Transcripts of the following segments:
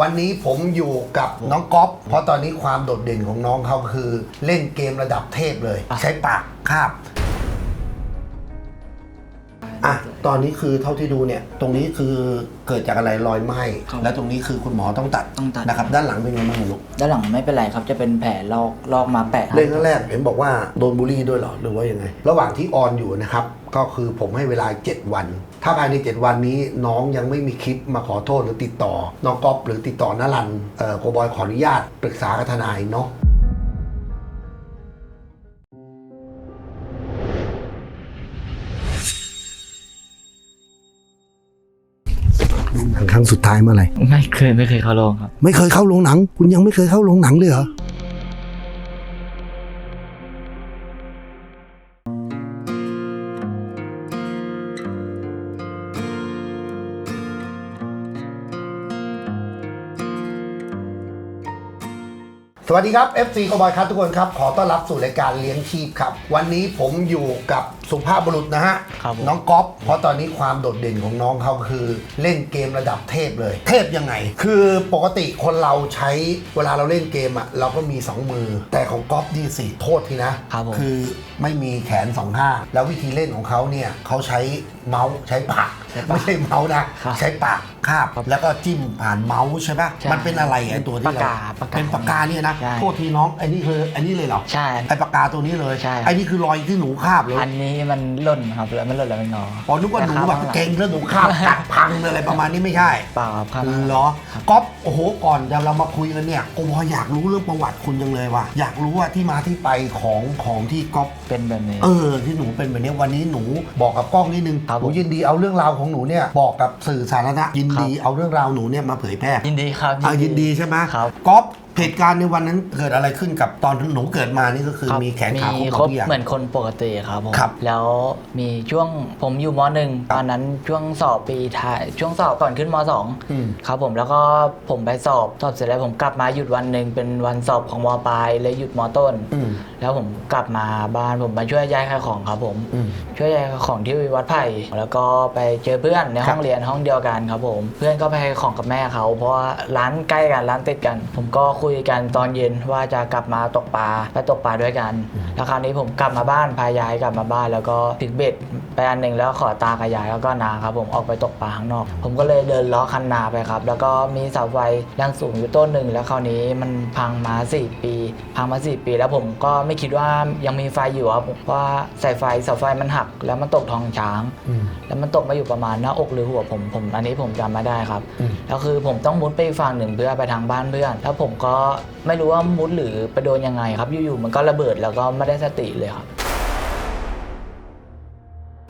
วันนี้ผมอยู่กับน้องก๊อฟเพราะตอนนี้ความโดดเด่นของน้องเขาคือเล่นเกมระดับเทพเลย ใช้ปากคาบอะตอนนี้คือเท่าที่ดูเนี่ย ตรงนี้คือเกิดจากอะไรรอยไหม้ครับและตรงนี้คือคุณหมอต้องตัดต้องตัด นะครับ ด้านหลังเป็นไงบ้างลูกด้านหลังไม่เป็นไรครับจะเป็นแผลลอกลอกมาแปะเล่นครั้งแรกเห็นบอกว่าโดนบูลลี่ด้วยเหรอหรือว่ายังไง ระหว่างที่ออนอยู่นะครับ ก็คือผมให้เวลา 7 วัน ถ้าภายใน 7 วันนี้น้องยังไม่มีคลิปมาขอโทษหรือติดต่อ น้องก๊อฟหรือติดต่อนารันเอ่อโกบอยขออนุญาตปรึกษากับทนายเนาะดูหนังครั้งสุดท้ายเมื่อไหร่ ไม่เคยไม่เคยเข้าโรงครับ ไม่เคยเข้าโรงหนัง คุณยังไม่เคยเข้าโรงหนังเลยเหรอ วัสดีครับ FC คอบอยครับทุกคนครับ ขอต้อนรับสู่รายการเลี้ยงชีพครับ วันนี้ผมอยู่กับ สุภาพบุรุษนะฮะ ครับผม น้องก๊อฟเพราะตอนนี้ความโดดเด่นของน้องเขาคือเล่นเกมระดับเทพเลย เทพยังไง คือปกติคนเราใช้เวลาเราเล่นเกมอะเราก็มี 2 มือ แต่ของก๊อฟนี่สิโทษทีนะครับผมคือไม่มีแขนสองข้างแล้ววิธีเล่นของเขาเนี่ยเขาใช้เมาส์ใช้ปากใช้ปากไม่ใช่เมาส์นะครับใช้ปากคาบครับแล้วก็จิ้มผ่านเมาส์ใช่ปะใช่มันเป็นอะไรไอ้ตัวที่ปากเรากาปากกาเป็นปากกาเนี่ยนะใช่ โทษทีน้องไอ้นี่คือไอ้นี่เลยเหรอ ใช่ ไอ้ปากกาตัวนี้เลย ใช่ ไอ้นี่คือรอยที่หนูคาบเลย อันนี้มันหล่นครับแล้วมันหล่นแล้วมันงออ๋อนึกว่าหนูแบบต่ข้งลัเก่งแล้วหนูคาบกัดพังอะไรประมาณนี้ไม่ใช่เปล่าครับข้างล่าง เหรอก๊อฟโอ้โหก่อนจะเรามาคุยกันเนี่ยกูพออยากรู้เรื่องประวัติคุณจังเลยว่ะอยากรู้ว่าที่มาที่ไปของของที่ก๊อฟเป็นแบบนี้ เออที่หนูเป็นแบบนี้วันนี้หนูบอกกับกล้องนิดนึงครับหนูยินดีเอาเรื่องราวของหนูเนี่ยบอกกับสื่อสาธารณะยินดีครับเอาเรื่องราวหนูเนี่ยมาเผยแพร่ ยินดีครับ อะยินดีใช่ไหมครับ ก๊อฟ เหตุการณ์ในวันนั้นเกิดอะไรขึ้นกับตอนหนูเกิดมานี่ก็คือรับมีแขนขาครบหมมีดครบทุกอย่าง เหมือนคนปกติครับผมครับแล้วมีช่วงผมอยู่มหนึ่งตอนนั้นช่วงสอบปีท้ายช่วงสอบก่อนขึ้นมสองอืม ครับผมแล้วก็ผมไปสอบสอบเสร็จแล้วผมกลับมาหยุดวันหนึ่งเป็นวันสอบของมปลายเลยหยุดมต้น อืม แล้วผมกลับมาบ้านผมมาช่วยยายขายของครับผม อืมช่วยยายขายของที่วัดไผ่แล้วก็ไปเจอเพื่อนในคห้รัอบงเรียนห้องเดียวกันครับผม เพื่อนก็ไปขายของกับแม่เขาเพราะว่าร้านใกล้กันร้านติดกัน ผมก็คุยกันตอนเย็นว่าจะกลับมาตกปลาไปตกปลาด้วยกัน แล้วคราวนี้ผมกลับมาบ้านพายายกลับมาบ้าน แล้วก็ถึงเบ็ดไปอันหนึ่งแล้วขอตากับยายแล้วก็นาครับผมออกไปตกปลาข้างนอก ผมก็เลยเดินล้อคันนาไปครับ แล้วก็มีเสาไฟแรงสูงอยู่ต้นหนึ่งแล้วคราวนี้มันพังมาสี่ปี พังมาสี่ปี แล้วผมก็ไม่คิดว่ายังมีไฟอยู่ครับเพราะว่าสายไฟเสาไฟมันหัก แล้วมันตกท้องช้างอืมแล้วมันตกมาอยู่ประมาณหน้าอกหรือหัวผมผม อันนี้ผมจำไม่ได้ครับอืมแล้วคือผมต้องมุดไปอีกฝั่งหนึ่งเพื่อไปทางบ้านเพื่อน แล้วผมก็ไม่รู้ว่ามุดหรือไปโดนยังไงครับอยู่ๆมันก็ระเบิดแล้วก็ไม่ได้สติเลยครับ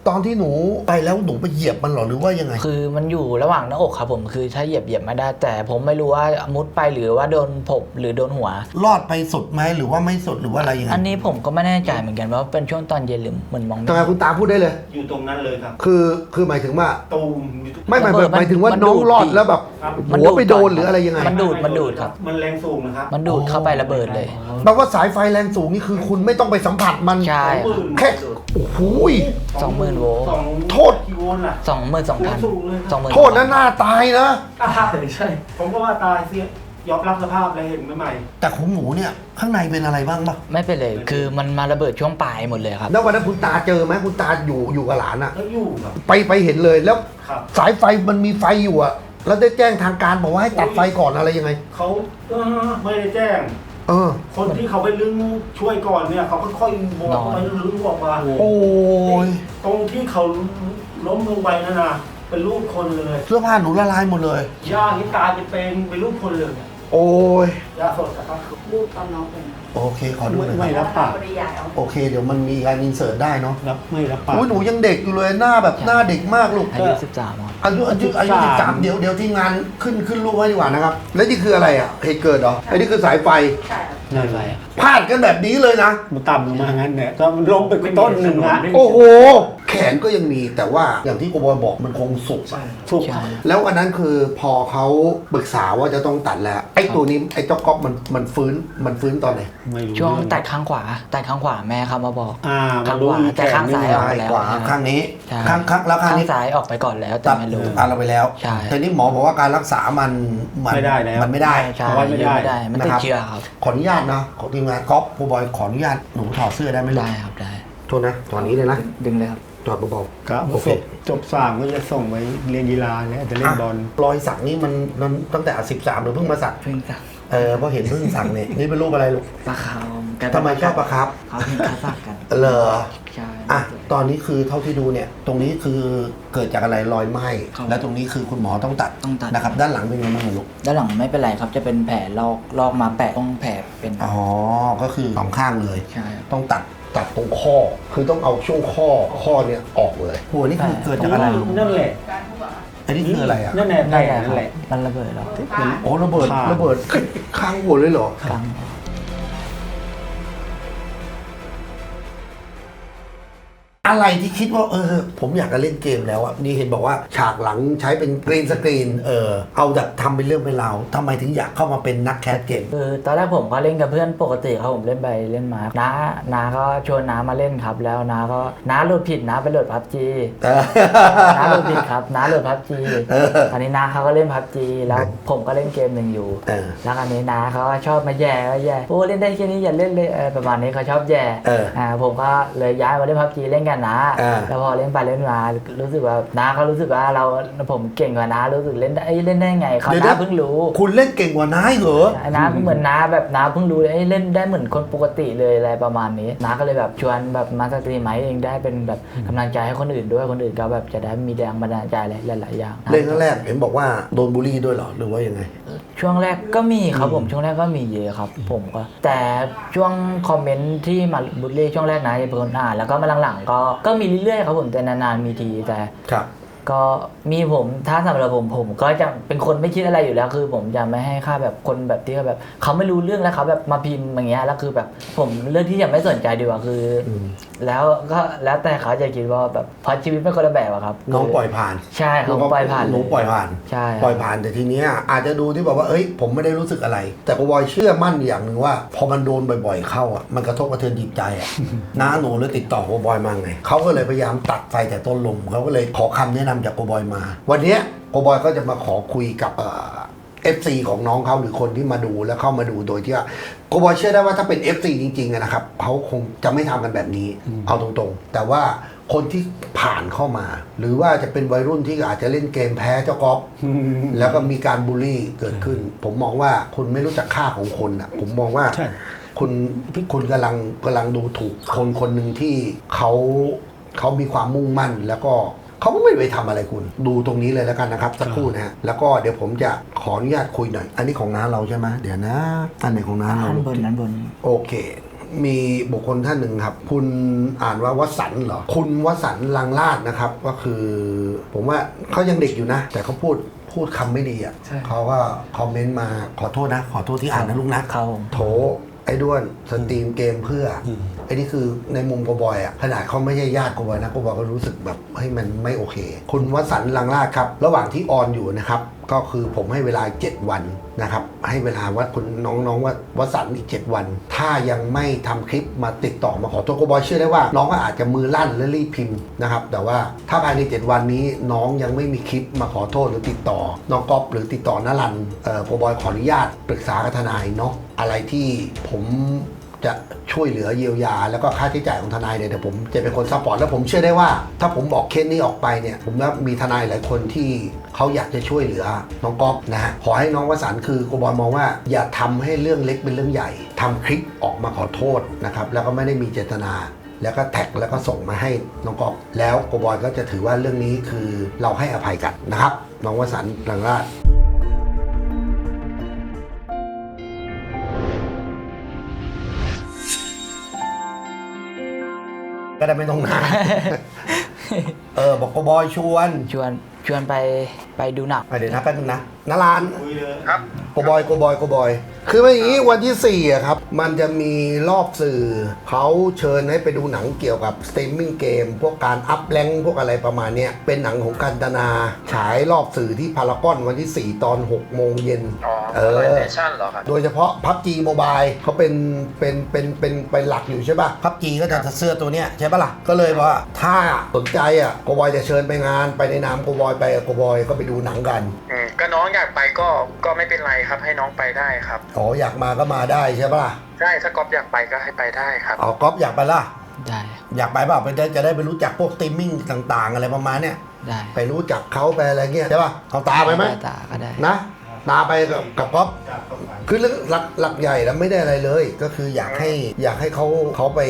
ตอนที่หนูไปแล้วหนูไปเหยียบมันเหรอหรือว่ายังไง คือมันอยู่ระหว่างหน้าอกครับผมคือถ้าเหยียบเหยียบไม่ได้ แต่ผมไม่รู้ว่ามุดไปหรือว่าโดนผมหรือโดนหัว รอดไปสุดไหมหรือว่าไม่สุดหรือว่าอะไรยังไงอันนี้ผมก็ไม่แน่ใจเหมือนกันว่าเป็นช่วงตอนเย็นหรือเหมือนมองไม่ทำไมคุณตาพูดได้เลย อยู่ตรงนั้นเลยครับ คือคือหมายถึงว่า ตูมอยู่ทุกไม่หมายระเบิดหมายถึงว่ามันน้องดูดรอดดิแล้วแบบครับ มันหัวไปโดนดูดก่อน หรืออะไรยังไงมันดูดมันดูดครับ มันแรงสูงนะครับมันดูดเข้าไประเบิดเลย แปลว่าสายไฟแรงสูงนี่คือคุณไม่ต้องไปสัมผัสมัน ใช่สองหมื่นแค่โอ้โหยสองหมื่นโวลต์สองโทษ กี่โวลต์ล่ะ สองหมื่นสองพันสูงเลยครับสองหมื่นโทษนะหน้าตายนะอ่าใช่ ผมก็ว่าตายเสียยอมรับสภาพเลยเห็นใหม่แต่ของหนูเนี่ยข้างในเป็นอะไรบ้างปะไม่เป็นเลยคือมันมาระเบิดช่วงปลายหมดเลยครับแล้ววันนั้นคุณตาเจอไหมคุณตาอยู่อยู่กับหลานอะๆแล้วอยู่ครับ ไปไปเห็นเลยแล้วครับ สายไฟมันมีไฟอยู่อะแล้วได้แจ้งทางการบอกว่าให้ตัดไฟก่อนอะไรยังไง เขาเออไม่ได้แจ้ง เออ คนที่เขาไปลึงช่วยก่อนเนี่ย เขาค่อยๆบอกไปลึงบอกมาโอ้ยตรงที่เขาล้มลงไปนั่นนะเป็นรูปคนเลยเสื้อผ้าหนูละลายหมดเลยย่าที่ตายจะเป็นเป็นรูปคนเลย โอ้ยย่าสดนะครับรูปตอนน้องเป็น โอเคขอดูหน่อยไม่ครับรับปากปริยายเอา โอเค เดี๋ยวมันมีการอินเสิร์ตได้เนาะรับไม่รับปาก อุ้ยหนูยังเด็กอยู่เลยหน้าแบบหน้าเด็กมากลูกอายุสิบสามครับอายุอายุอายุ13สิบสามเดี๋ยวเดี๋ยวทีมงานขึ้นขึ้นรูปไว้ดีกว่านะครับ แล้วนี่คืออะไรอะเหตุเกิดเหรอไอ้นี่คือสายไฟ ใช่ครับ นั่นไปแหละพลาดกันแบบนี้เลยนะ มันต่ำลงมางั้นเนี่ยก็มันล้มไปต้นหนึ่งนะโอ้โห แขนก็ยังมีแต่ว่าอย่างที่โกบอยบอกมันคงสุกอะถูกใช่แล้วอันนั้นคือพอเขาปรึกษาว่าจะต้องตัดแล้วไอ้ตัวนี้ไอ้เจ้าก๊อฟมันมันฟื้นมันฟื้นตอนไหน ไม่รู้ช่วงเรื่องตัดข้างขวาตัดข้างขวาแม่เขามาบอก อ่าข้างรู้ขวาแต่ข้างซ้ายออกไปซ้ายแล้วขวาข้างนี้ใช่ ข้างข้างแล้วข้างข้างนี้ซ้ายออกไปก่อนแล้วแต่ตัดไม่รู้ ตัดเราไปแล้วใช่ แต่นี่หมอบอกว่าการรักษามันนไม่ได้แล้ว มันไม่ได้ ใช่เพราะว่าไม่ได้ไม่ได้ มันติดนะครับ เชื้อครับ ขออนุญาตนะของทีมงานก๊อฟโกบอยขออนุญาตหนูถอดเสื้อได้ไหมลูกได้ครับได้ โทษนะตอนนี้เลยนะดึงเลยครับจอดเบาก็โอเคจบจบสามก็จะส่งไปเรียนกีฬาเนี่ยจะๆเล่นบอละรอยสักนี่มันมันตั้งแต่สิบสามหรือเพิ่งมาสักเพิ่งสักเออเพราะเห็นเพิ่งสักเนี่ยนี่เป็นรูปอะไรลูกปลาขาวแกทำไมชอบปะครับเขาเห็นเขาสักกัน เหรอใช่อะตอนนี้คือเท่าที่ดูเนี่ย ตรงนี้คือเกิดจากอะไรรอยไหม้ครับแล้วตรงนี้คือคุณหมอต้องตัดต้องตัด นะครับ ด้านหลังเป็นไงบ้างลูกด้านหลังไม่เป็นไรครับจะเป็นแผลลอกลอกมาแปะต้องแผลเป็นอ๋อก็คือสองข้างเลย ใช่ครับ ต้องตัดตัดตรงข้อ คือต้องเอาช่วงข้อข้อเนี่ยออกเลยหัวนี่คือเกิดจากอะไรลูกนั่นแหละอันนี้คืออะไรอะนั่นแหละแผลนั่นนั่นแหแหละละมันระเบิดแล้ว โอ้ระเบิดขาดระเบิดข้างหัวเลยเหรอ กลาง อะไรที่คิดว่าเออ ผมอยากจะเล่นเกมแล้วอะนี่เห็นบอกว่าฉากหลังใช้เป็นกรีนสกรีนเออเอาแบบทำเป็นเรื่องเป็นราวทำไมถึงอยากเข้ามาเป็นนักแคสเกม คือตอนแรกผมก็เล่นกับเพื่อนปกติครับผมเล่นไปเล่นมาน้าน้าก็ชวนน้ามาเล่นครับ แล้วน้าก็น้าโหลดผิดน้าไปโหลดพับจีเออ น้าโหลดผิดครับน้าโหลดพับจีเอออันนี้น้าเขาก็เล่นพับจีแล้วผมก็เล่นเกมหนึ่งอยู่ เออแล้วอันนี้น้าเขาก็ชอบมาแย่ก็แย่โอ้เล่นได้แค่นี้อย่าเล่นเลยเออประมาณนี้เขาชอบแย่เออ อ่าผมก็เลยย้ายมาเล่นพับจีเล่นกันนะอ่า แล้วพอเล่นไปเล่นมารู้สึกว่าน้าเขารู้สึกว่าเราผมเก่งกว่าน้ารู้สึกเล่นได้เอ้ยเล่นได้ไงเขาเดี๋ยวน้านะเพิ่งรู้คุณเล่นเก่งกว่านายเหรอ น้าเหมือนน้าแบบน้าเพิ่งรู้เลยเอ้ยเล่นได้เหมือนคนปกติเลยอะไรประมาณนี้น้าก็เลยแบบชวนแบบมาสตรีมไหมเองได้เป็นแบบกำลังใจให้คนอื่นด้วยคนอื่นก็แบบจะได้มีแรงบันดาลใจอะไรหลายๆอย่างเล่นครั้งแรกเห็นบอกว่าโดนบูลลี่ด้วยเหรอหรือว่ายังไง ช่วงแรกก็มีครับผมช่วงแรกก็มีเยอะครับ ผมก็แต่ช่วงคอมเมนต์ที่มาบุลลี่ช่วงแรกนะจะเป็นคนอ่านแล้วก็มาหลังๆก็ก็มีเรื่อยๆครับผมแต่นานๆมีทีแต่ครับ ก็มีผมถ้าสำหรับผมผมก็จะเป็นคนไม่คิดอะไรอยู่แล้ว คือ ผมจะไม่ให้ค่าแบบคนแบบที่เขาแบบเขาไม่รู้เรื่องแล้วเขาแบบมาพิมพ์อย่างเงี้ยแล้วคือแบบผมเลือกที่จะไม่สนใจดีกว่าคืออืม แล้วก็แล้วแต่เขาจะคิดว่าแบบเพราะชีวิตเป็นคนละแบบอะครับน้องปล่อยผ่านใช่เขาปล่อยผ่านหนูปล่อยผ่านใช่ปล่อยผ่านแต่ทีเนี้ยอาจจะดูที่แบบว่าเอ้ยผมไม่ได้รู้สึกอะไร แต่กบอยเชื่อมั่นอย่างหนึ่งว่า พอมันโดนบ่อยๆเข้าอะมันกระทบกระเทือนจิตใจอะน้าหนูเลยติดต่อกบอยมาไงเขาก็เลยพยายามตัดไฟแต่ต้นลมเขาก็เลยขอคำแนะนำจากกบอยมา วันเนี้ยกบอยก็จะมาขอคุยกับ เอฟซีของน้องเขาหรือคนที่มาดูแล้วเข้ามาดูโดยที่ว่าโกบอยเชื่อได้ว่าถ้าเป็น FC จริงๆอะนะครับเขาคงจะไม่ทำกันแบบนี้ เอาตรงๆ แต่ว่าคนที่ผ่านเข้ามา หรือว่าจะเป็นวัยรุ่นที่อาจจะเล่นเกมแพ้เจ้ากอล์ฟแล้วก็มีการบูลลี่เกิดขึ้น ผมมองว่าคุณไม่รู้จักค่าของคนอะผมมองว่า ใช่ คุณคุณกำลังกำลังดูถูกคนคนหนึ่งที่เขาเขามีความมุ่งมั่น แล้วก็ เขาก็ไม่ไปทำอะไรคุณ ดูตรงนี้เลยแล้วกันนะครับสักครู่นะฮะแล้วก็เดี๋ยวผมจะขออนุญาตคุยหน่อย อันนี้ของน้าเราใช่ไหมเดี๋ยวนะอันไหนของน้าเรานั้นบนนั้นบนโอเคมีบุคคลท่านหนึ่งครับ คุณอ่านว่าวสันต์เหรอ คุณวสันต์ลังลาดนะครับ ก็คือ ผมว่าเขายังเด็กอยู่นะ แต่เขาพูดพูดคำไม่ดีอะใช่เขาก็คอมเมนต์มาขอโทษนะ ขอโทษที่อ่านนะลูกนะครับผมโถไอ้ด้วนสตรีมเกมเพื่อ อไอ้นี่คือในมุมกบอยอะขนาดเขาไม่ใช่ญาติกบอยนะกบอยก็รู้สึกแบบเฮ้ยมันไม่โอเค คุณวสันต์ลังลาดครับ ระหว่างที่ออนอยู่นะครับก็คือผมให้เวลา 7 วันนะครับ ให้เวลาว่าคุณน้องๆว่าวสันอีก 7 วัน ถ้ายังไม่ทำคลิปมาติดต่อมาขอโทษกบอยเชื่อได้ว่า น้องก็อาจจะมือลั่นและรีบพิมพ์นะครับ แต่ว่าถ้าภายใน 7 วันนี้น้องยังไม่มีคลิปมาขอโทษหรือติดต่อ น้องก๊อฟหรือติดต่อนรันเอ่อกบอยขออนุญาตปรึกษากับทนายเนาะอะไรที่ผม จะช่วยเหลือเยียวยา แล้วก็ค่าใช้จ่ายของทนายเนี่ยเดี๋ยวผมจะเป็นคนซัพพอร์ตแล้วผมเชื่อได้ว่า ถ้าผมบอกเคสนี้ออกไปเนี่ย ผมว่ามีทนายหลายคนที่เขาอยากจะช่วยเหลือน้องก๊อฟนะฮะขอให้น้องวสันต์คือกบอยมองว่า อย่าทำให้เรื่องเล็กเป็นเรื่องใหญ่ทำคลิปออกมาขอโทษนะครับแล้วก็ไม่ได้มีเจตนาแล้วก็แท็กแล้วก็ส่งมาให้น้องก๊อฟแล้วโกบอยก็จะถือว่าเรื่องนี้คือเราให้อภัยกันนะครับ น้องวสันต์ลังราช ก็ได้ไม่ต้องนาน เออ บอกโกบอยชวน ชวนชวนไป ไปไปดูหนัง อะเดี๋ยวนะแป๊บนึงนะนาลานคุยเลยครับ โกบอยโกบอยโกบอย คือว่าอย่างนี้วันที่4ี่อะครับ มันจะมีรอบสื่อเขาเชิญให้ไปดูหนังเกี่ยวกับสตรีมมิ่งเกมพวกการอัพแรงพวกอะไรประมาณเนี้ยเป็นหนังของกันตนา ฉายรอบสื่อที่พารากอนวันที่ 4 ตอน 6 โมงเย็น อ๋อเออเนชั่นเหรอครับ โดยเฉพาะพับจีโมบายเขาเป็นเป็นเป็นเป็นเป็นหลักอยู่ใช่ป่ะพับจีก็จะเสื้อตัวเนี้ยใช่ป่ะล่ะก็เลยว่าถ้าสนใจอะโกบอยจะเชิญไปงานไปในนามโกบอยไปกับโกบอยก็ไปดูหนังกันอืมก็น้องอยากไปก็ก็ไม่เป็นไรครับ ให้น้องไปได้ครับ อ๋ออยากมาก็มาได้ใช่ป่ะล่ะใช่ถ้าก๊อฟอยากไปก็ให้ไปได้ครับ อ๋อก๊อฟอยากไปล่ะ ได้อยากไปเปล่าไปได้จะได้ไปรู้จักพวกสตรีมมิ่งต่าง ๆ อะไรประมาณเนี้ยได้ไปรู้จักเขาไปอะไรเงี้ยใช่ป่ะเขาตาไปไหมตาก็ได้นะ ตาไปกับกับก๊อฟจากเข้าไปคือเรื่องหลักหลักใหญ่แล้วไม่ได้อะไรเลย ก็คืออยากให้อยากให้เขาเขาไป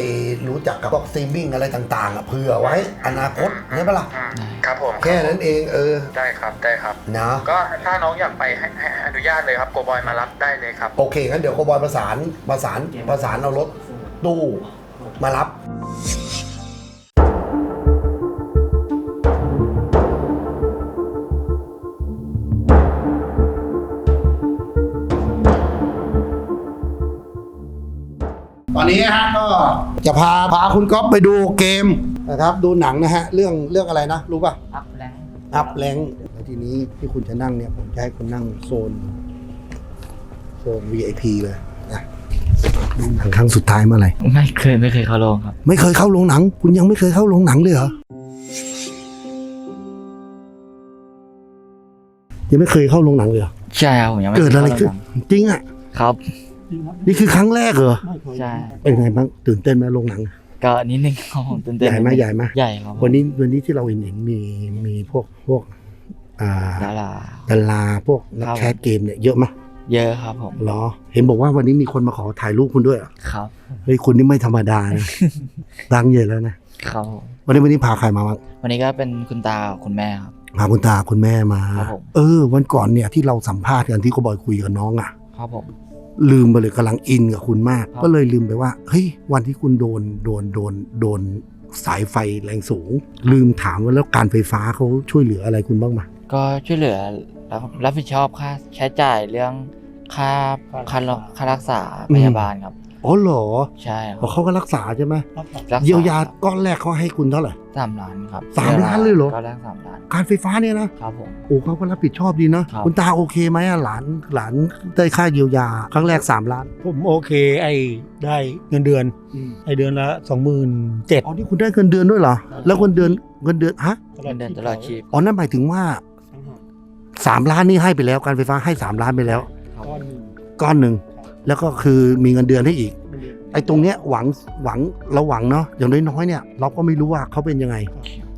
รู้จักกับพวกสตรีมมิ่งอะไรต่างๆอะเผื่อไว้อนาคตใช่ปะล่ะอืมได้ครับผมแค่นั้นเองเออได้ครับได้ครับนะก็ถ้าน้องอยากไปให้ให้อนุญาตเลยครับโกบอยมารับได้เลยครับ โอเคงั้นเดี๋ยวโคบอยประสานประสานประสานเอารถตู้มารับ นนี้ฮะก็จะพาพาคุณก๊อฟไปดูเกมนะครับ ดูหนังนะฮะ เรื่องเรื่องอะไรนะ รู้ป่ะ อัพแรงอัพแรงแล้วทีนี้ที่คุณจะนั่งเนี่ยผมจะให้คุณนั่งโซน โซน VIP เลยนะดูหนังครั้งสุดท้ายเมื่อไหร่ไม่เคยไม่เคยเข้าโรงครับ ไม่เคยเข้าโรงหนัง คุณยังไม่เคยเข้าโรงหนังเลยเหรอยังไม่เคยเข้าโรงหนังเลยเหรอใช่ครับผมยังไม่เกิดอะไรขึ้นข้าโงหงจริงอะครับ นี่คือครั้งแรกเหรอใช่เป็นไงบ้างตื่นเต้นไหมโรงหนัง ก็นิดนึงครับผมตื่นเต้นใหญ่ไหมใหญ่ไหมใหญ่ครับผมวันนี้วันนี้ที่เราเห็นเห็นมีมีพวกพวกอ่าดาราดาราพวกนักครับแคสเกมเนี่ยเยอะไหมเยอะครับผมเหรอ เห็นบอกว่าวันนี้มีคนมาขอถ่ายรูปคุณด้วยเหรอครับเฮ้ยคุณนี่ไม่ธรรมดานะดังใหญ่แล้วนะครับผมวันนี้วันนี้พาใครมาบ้างวันนี้ก็เป็นคุณตากับคุณแม่ครับพาคุณตาคุณแม่มาครับผมเออ วันก่อนเนี่ยที่เราสัมภาษณ์กันที่โกบอยคุยกับน้องอะ ครับผม ลืมไปเลยกำลังอินกับคุณมากครับก็เลยลืมไปว่าเฮ้ยวันที่คุณโดนโดนโดนโดนสายไฟแรงสูง ลืมถามว่าแล้วการไฟฟ้าเขาช่วยเหลืออะไรคุณบ้างไหมก็ช่วยเหลือรับรับผิดชอบค่าใช้จ่ายเรื่องค่าค่าค่ารักษาพยาบาลครับ อ๋อเหรอใช่คอ๋รัอบเขาก็รักษาใช่ไหมรักษเยียวยาก้อนแรกเขาให้คุณเท่าไหร่สามล้านครับสามล้านเลยเหรอก็แรกสามล้านการไฟฟ้าเนี่ยนะครับผมโอ้เขาก็รับผิดชอบดีนะครับคุณตาโอเคไหมอะหลานหลานได้ค่าเยียวยาครั้งแรก3ล้าน ผมโอเค ไอ้ได้เงินเดือนไอ้เดือนละสองหมื่นเจ็ดอ๋อนี่คุณได้เงินเดือนด้วยเหรอแล้วเงินเดือนเงินเดือนฮะเงินเดือนตลอดชีพอ๋อนั่นหมายถึงว่า3ล้านนี่ให้ไปแล้วการไฟฟ้าให้3ล้านไปแล้วครับก้อนหนึ่งก้อนหนึ่ง แล้วก็คือมีเงินเดือนให้อีกเงินเดือนไอ้ตรงเนี้ยหวังหวังเราหวังเนาะอย่างน้อยๆเนี่ยเราก็ไม่รู้ว่าเขาเป็นยังไง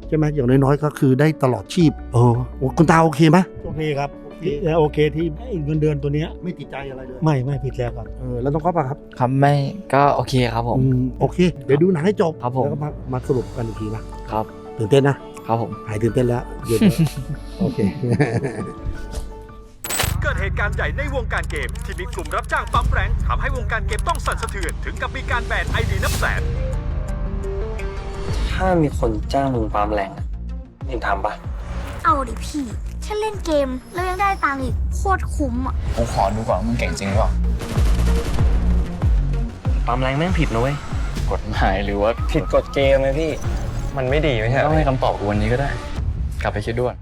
ใช่ไหมอย่างน้อยๆก็คือได้ตลอดชีพเออโอ้คุณตาโอเคไหมโอเคครับที่โอเคที่ไอ้เงินเดือนตัวเนี้ยไม่ติดใจอะไรเลยไม่ไม่ผิดแล้วครับเออแล้วต้องก๊อฟอะครับครับไม่ก็โอเคครับผมอืมโอเค เดี๋ยวดูหนังให้จบครับผมแล้วก็มามาสรุปกันอีกทีนะครับตื่นเต้นนะครับผมหายตื่นเต้นแล้วเดี๋ยวโอเคเกิ ดเหตุการณ์ใหญ่ในวงการเกม ที่มีกลุ่มรับจ้างปั๊มแรงทำให้วงการเกมต้องสั่นสะเทือน ถึงกับมีการแบนไอดีนับแสน ถ้ามีคนจ้างมึงปั๊มแรงอะเองทำปะเอาดิพี่แค่เล่นเกมแล้วยังได้ตังค์อีกโคตรคุ้มอะผมขอดูก่อนว่ามึงเก่งจริงหรือเปล่าปั๊มแรงแม่งผิดนะเว้ย กฎหมายหรือว่าผิดกฎเกมไหมพี่ มันไม่ดีไม่ใช่เหรต้อองให้คำตอบกูวันนี้ก็ได้ กลับไปคิดด้วย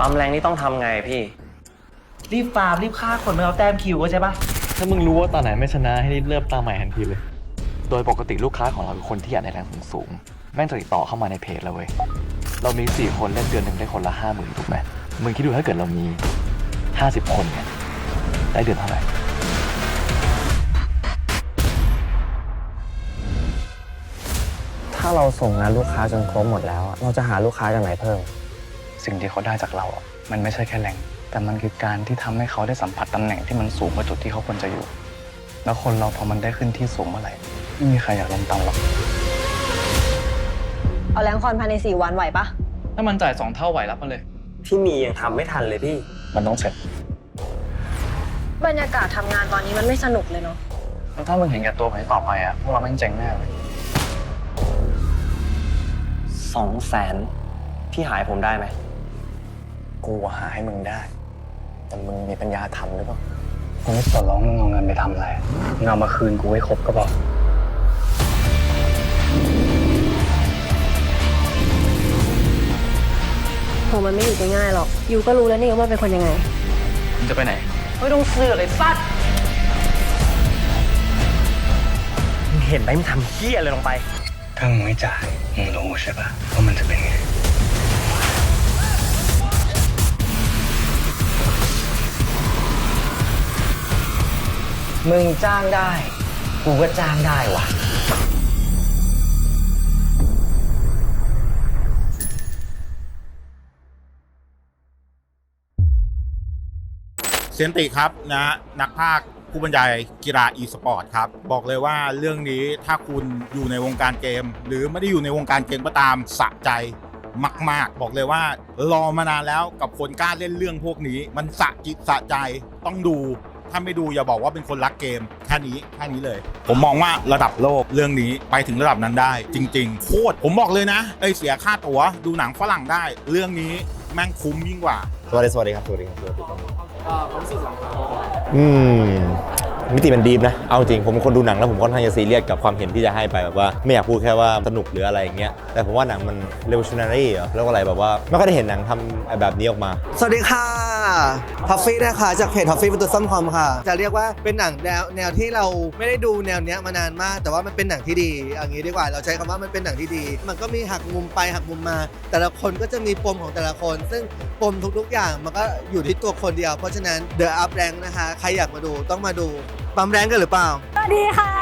ปั๊มแรงนี่ต้องทำไงพี่ รีบฟาร์มรีบฆ่าคนไม่เอาแต้มคิวก็ใช่ปะถ้ามึงรู้ว่าตอนไหนไม่ชนะให้รีบเริ่มตามใหม่ทันทีเลย โดยปกติลูกค้าของเราคือคนที่อยากได้แรงสูงๆแม่งจะติดต่อเข้ามาในเพจเราเว้ย เรามี 4 คนเล่นเดือนหนึ่งได้คนละห้าหมื่นถูกไหมมึงคิดดูถ้าเกิดเรามี 50 คนเนี่ยได้เดือนเท่าไหร่ ถ้าเราส่งงานลูกค้าจนครบหมดแล้วอะเราจะหาลูกค้าจากไหนเพิ่ม สิ่งที่เขาได้จากเราอะมันไม่ใช่แค่แรงแต่มันคือการที่ทำให้เขาได้สัมผัสตำแหน่งที่มันสูงกว่าจุดที่เขาควรจะอยู่ แล้วคนเราพอมันได้ขึ้นที่สูงเมื่อไหร่ไม่มีใครอยากลงต่ำหรอก เอาแรงคอนภายใน 4 วันไหวปะถ้ามันจ่ายสองเท่าไหวรับมาเลย ที่มียังทำไม่ทันเลยพี่ มันต้องเสร็จ บรรยากาศทำงานตอนนี้มันไม่สนุกเลยเนาะแล้วถ้ามึงเห็นแก่ตัวไปต่อไปอะพวกเราแม่งเจ๊งแน่เลยสองแสนพี่หายผมได้ไหม กูหาให้มึงได้ แต่มึงมีปัญญาทำหรือเปล่า กูไม่ขอร้องมึงเอาเงินไปทำอะไรมึงเอามาคืนกูให้ครบก็บอกผมมันไม่อยู่ง่ายๆหรอก ยูก็รู้แล้วนี่ว่าเป็นคนยังไง มึงจะไปไหน ไม่ต้องเสือกเลยสัตว์มึงเห็นไหมมึงทำเหี้ยอะไรลงไป ถ้ามึงไม่จ่าย มึงรู้ใช่ปะว่ามันจะเป็นไง มึงจ้างได้ กูก็จ้างได้วะเซนติครับนะนักภาคผู้บรรยายกีฬา e สปอร์ตครับ บอกเลยว่าเรื่องนี้ถ้าคุณอยู่ในวงการเกม หรือไม่ได้อยู่ในวงการเกมก็ตามสะใจมาก ๆ บอกเลยว่ารอมานานแล้วกับคนกล้าเล่นเรื่องพวกนี้ มันสะจิตสะใจต้องดู ถ้าไม่ดูอย่าบอกว่าเป็นคนรักเกมแค่นี้แค่นี้เลย ผมมองว่าระดับโลกเรื่องนี้ไปถึงระดับนั้นได้ จริง ๆ โคตรผมบอกเลยนะไอยเสียค่าตั๋วดูหนังฝรั่งได้ เรื่องนี้แม่งคุ้มยิ่งกว่า สวัสดีสวัสดีครับสวัสดีครับสวัสดีครับอืมมิติมันดีฟนะ เอาจริง ผมเป็นคนดูหนังแล้วผมค่อนข้างจะซีเรียสกับความเห็นที่จะให้ไปแบบว่าไม่อยากพูดแค่ว่าสนุกหรืออะไรอย่างเงี้ย แต่ผมว่าหนังมันเร v o l u t i o n a r y เหรอเรียกว่าอะไรแบบว่า ไม่ค่อยได้เห็นหนังทำแบบนี้ออกมา สวัสดีค่ะ ท็อฟฟี่นะคะจากเพจท็อฟฟี่ประตูซ่อมคอมค่ะ จะเรียกว่าเป็นหนังแนวแนวที่เราไม่ได้ดูแนวเนี้ยมานานมาก แต่ว่ามันเป็นหนังที่ดีอย่างนี้ดีกว่าเราใช้คำว่ามันเป็นหนังที่ดี มันก็มีหักมุมไปหักมุมมา แต่ละคนก็จะมีปมของแต่ละคน ซึ่งปมทุกๆ อย่างมันก็อยู่ที่ตัวคนเดียว เพราะฉะนั้น The Up Rank นะคะใครอยากมาดูต้องมาดูปั๊มแรงกันหรือเปล่าสวัสดีค่ะ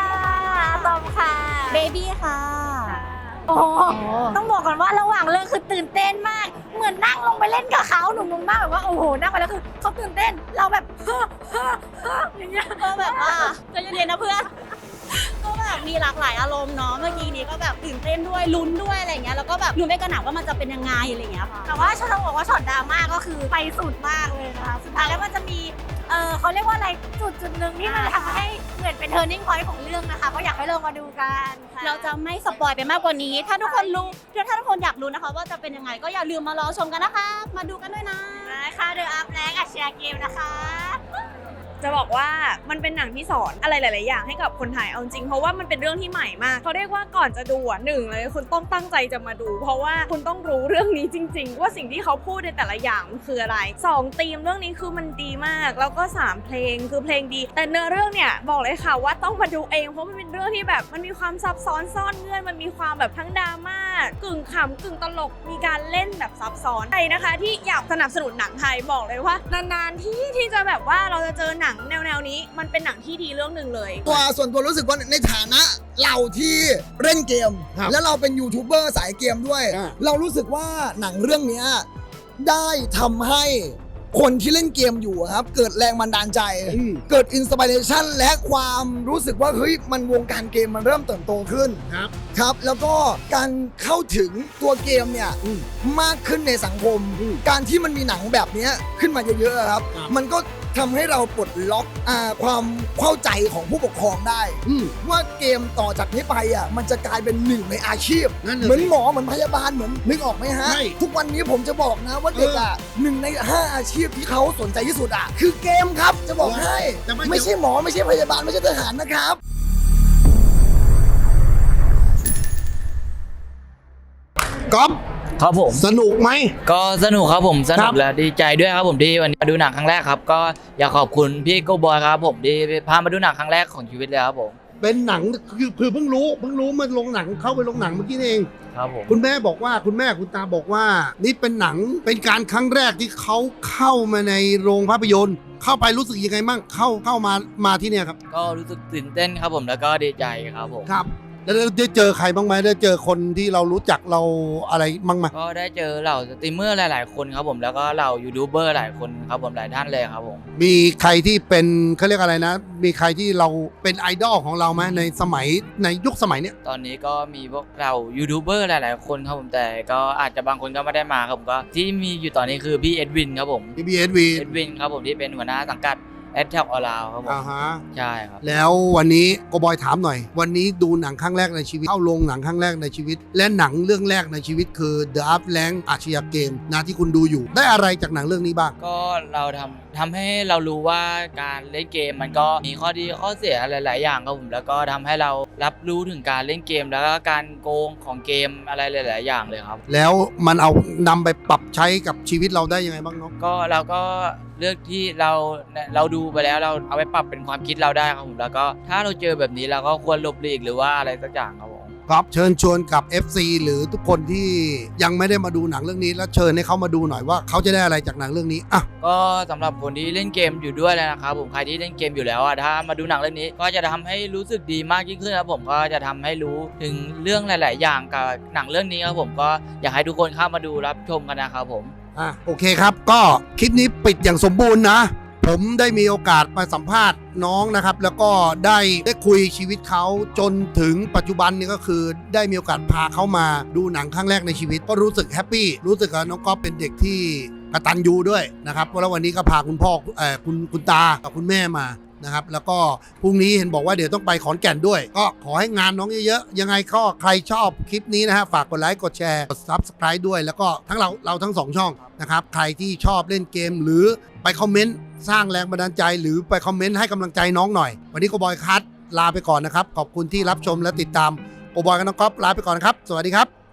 ตอมค่ะเบบี้ค่ะ โอ้โหต้องบอกก่อนว่าระหว่างเรื่องคือตื่นเต้นมาก เหมือนนั่งลงไปเล่นกับเขาหนูงงมากแบบว่าโอ้โหนั่งไปแล้วคือเขาตื่นเต้นเราแบบเฮ้อเฮ้อเฮ้ออย่างเงี้ยก็แบบว่าใจะเย็นๆนะเพื่อนก็แบบมีหลากหลายอารมณ์เนาะเมื่อกี้นี้ก็แบบตื่นเต้นด้วยลุ้นด้วยอะไรเงี้ยแล้วก็แบบดูไม่กระหน่ำว่ามันจะเป็นยังไงอะไรเงี้ยค่ะแต่ว่าฉันต้องบอกว่าช็อตดราม่าก็คือไปสุดมากเลยนะคะสุดท้ายแล้วมันจะมี เออเขาเรียกว่าอะไรจุดจุดหนึ่งที่มันทำให้เหมือนเป็น turning point ของเรื่องนะคะก็อยากให้ลองมาดูกันค่ะ เราจะไม่สปอยไปมากกว่านี้ ถ้าทุกคนรู้ถ้าทุกคนอยากรู้นะคะ ว่าจะเป็นยังไงก็อย่าลืมมารอชมกันนะคะ มาดูกันด้วยนะ นะคะเดอะอัพแรงอัดแชร์เกมนะคะ จะบอกว่ามันเป็นหนังที่สอนอะไรหลาย ๆ อย่างให้กับคนไทยเอาจริงเพราะว่ามันเป็นเรื่องที่ใหม่มากเขาเรียกว่าก่อนจะดูอะหนึ่งเลยคุณต้องตั้งใจจะมาดู เพราะว่าคุณต้องรู้เรื่องนี้จริง ๆ ว่าสิ่งที่เขาพูดในแต่ละอย่างมันคืออะไรสองธีมเรื่องนี้คือมันดีมาก แล้วก็สามเพลงคือเพลงดี แต่เนื้อเรื่องเนี่ยบอกเลยค่ะว่าต้องมาดูเอง เพราะมันเป็นเรื่องที่แบบมันมีความซับซ้อนซ่อนเงื่อนมันมีความแบบทั้งดราม่ากึ่งขำกึ่งตลกมีการเล่นแบบซับซ้อนใครนะคะ ที่อยากสนับสนุนหนังไทยบอกเลยว่านานๆที่ที่จะแบบว่าเราจะเจอหนังแนวๆนี้มันเป็นหนังที่ดีเรื่องหนึ่งเลย ตัวส่วนตัวรู้สึกว่าในฐานะเราที่เล่นเกมแล้วเราเป็นยูทูบเบอร์สายเกมด้วยเรารู้สึกว่าหนังเรื่องเนี้ยได้ทำให้คนที่เล่นเกมอยู่อะครับ เกิดแรงบันดาลใจเกิดอินสปิเรชันและความรู้สึกว่าเฮ้ยมันวงการเกมมันเริ่มเติบโตขึ้นครับ ครับ แล้วก็การเข้าถึงตัวเกมเนี่ย มากขึ้นในสังคมการที่มันมีหนังแบบเนี้ยขึ้นมาเยอะๆครับ มันก็ ทำให้เราปลดล็อกอาความเข้าใจของผู้ปกครองได้ว่าเกมต่อจากนี้ไปอะมันจะกลายเป็นหนึ่งในอาชีพเหมือนหมอเหมือนพยาบาลเหมือนนึกออกไหมฮะทุกวันนี้ผมจะบอกนะว่าเด็กอะหนึ่งในห้าอาชีพที่เขาสนใจที่สุดอะคือเกมครับจะบอกให้ไม่ใช่หมอไม่ใช่พยาบาลไม่ใช่ทหารนะครับ ก๊อฟ ครับผม สนุกไหม ก็สนุกครับผมสคนุรักบ และดีใจด้วยครับผมที่วันนี้มาดูหนังครั้งแรกครับก็อยากขอบคุณพี่โกบอยครับผมที่พามาดูหนังครั้งแรกของชีวิตเลยครับผมเป็นหนังคือคือเพิ่งรู้เพิ่งรู้มันลงหนังเข้าไปลงหนังเมื่อกี้นี่เอง ครับผมคุณแม่บอกว่าคุณแม่คุณตาบอกว่า นี่เป็นหนังเป็นการครั้งแรกที่เขาเข้ามาในโรงภาพยนตร์ เข้าไปรู้สึกยังไงบ้างเข้าเข้ามามาที่เนี่ยครับก็รู้สึกตื่นเต้นครับผมแล้วก็ดีใจครับผม ครับ แล้วได้เจอใครบ้างไหมได้เจอคนที่เรารู้จักเราอะไรบ้างไหมก็ได้เจอเหล่าสตรีมเมอร์หลาย ๆ คนครับผมแล้วก็เหล่ายูทูบเบอร์หลายคนครับผมหลายท่านเลยครับผม มีใครที่เป็นเขาเรียกอะไรนะ มีใครที่เราเป็นไอดอลของเราไหมในสมัยในยุคสมัยเนี้ยตอนนี้ก็มีพวกเรายูทูบเบอร์หลาย ๆ คนครับผมแต่ก็อาจจะบางคนก็ไม่ได้มาครับผมก็ที่มีอยู่ตอนนี้คือพี่เอ็ดวินครับผม BBSV เอ็ดวินครับผมที่เป็นหัวหน้าสังกัด แอดแท็กออลาวครับผมอ่าฮะใช่ครับ แล้ววันนี้โกบอยถามหน่อย วันนี้ดูหนังครั้งแรกในชีวิตเข้าโรงหนังครั้งแรกในชีวิต และหนังเรื่องแรกในชีวิตคือ The Up l a n k อาชญาเกมนะที่คุณดูอยู่ ได้อะไรจากหนังเรื่องนี้บ้าง ก็เราทำทำให้เรารู้ว่าการเล่นเกมมันก็มีข้อดีข้อเสียหลาย ๆ อย่างครับผมแล้วก็ทำให้เรารับรู้ถึงการเล่นเกม แล้วก็การโกงของเกมอะไรหลาย ๆ อย่างเลยครับ แล้วมันเอานำไปปรับใช้กับชีวิตเราได้ยังไงบ้างเนาะก็เราก็ เลือกที่เราเราดูไปแล้วเราเอาไปปรับเป็นความคิดเราได้ครับผมแล้วก็ถ้าเราเจอแบบนี้เราก็ควรหลบหลีกหรือว่าอะไรสักอย่างครับผมครับเชิญชวนกับ FC หรือทุกคนที่ยังไม่ได้มาดูหนังเรื่องนี้ แล้วเชิญให้เขามาดูหน่อยว่าเขาจะได้อะไรจากหนังเรื่องนี้อะก็สำหรับคนที่เล่นเกมอยู่ด้วยเลยนะครับผมใครที่เล่นเกมอยู่แล้วอะถ้ามาดูหนังเรื่องนี้ ก็จะทำให้รู้สึกดีมากยิ่งขึ้นครับผมก็จะทำให้รู้ถึงเรื่องหลาย ๆ อย่างกับหนังเรื่องนี้ครับผมก็อยากให้ทุกคนเข้ามาดูรับชมกันนะครับผม อะโอเคครับ ก็คลิปนี้ปิดอย่างสมบูรณ์นะ ผมได้มีโอกาสมาสัมภาษณ์น้องนะครับ แล้วก็ได้ได้คุยชีวิตเขาจนถึงปัจจุบันนี้ก็คือ ได้มีโอกาสพาเขามาดูหนังครั้งแรกในชีวิต ก็รู้สึกแฮปปี้รู้สึกว่าน้องก็เป็นเด็กที่กตันยูด้วยนะครับแล้ววันนี้ก็พาคุณพ่อเอ่อคุณคุณตากับคุณแม่มา นะครับแล้วก็พรุ่งนี้เห็นบอกว่าเดี๋ยวต้องไปขอนแก่นด้วย ก็ขอให้งานน้องเยอะๆ ยังไงก็ใครชอบคลิปนี้นะฮะฝากกดไลค์กดแชร์กด subscribe ด้วย แล้วก็ทั้งเราเราทั้งสองช่องนะครับใครที่ชอบเล่นเกมหรือไปคอมเมนต์สร้างแรงบันดาลใจ หรือไปคอมเมนต์ให้กำลังใจน้องหน่อย วันนี้โกบอยคัทลาไปก่อนนะครับขอบคุณที่รับชมและติดตามโกบอยกับน้องก๊อฟลาไปก่อนนะครับ สวัสดีครับ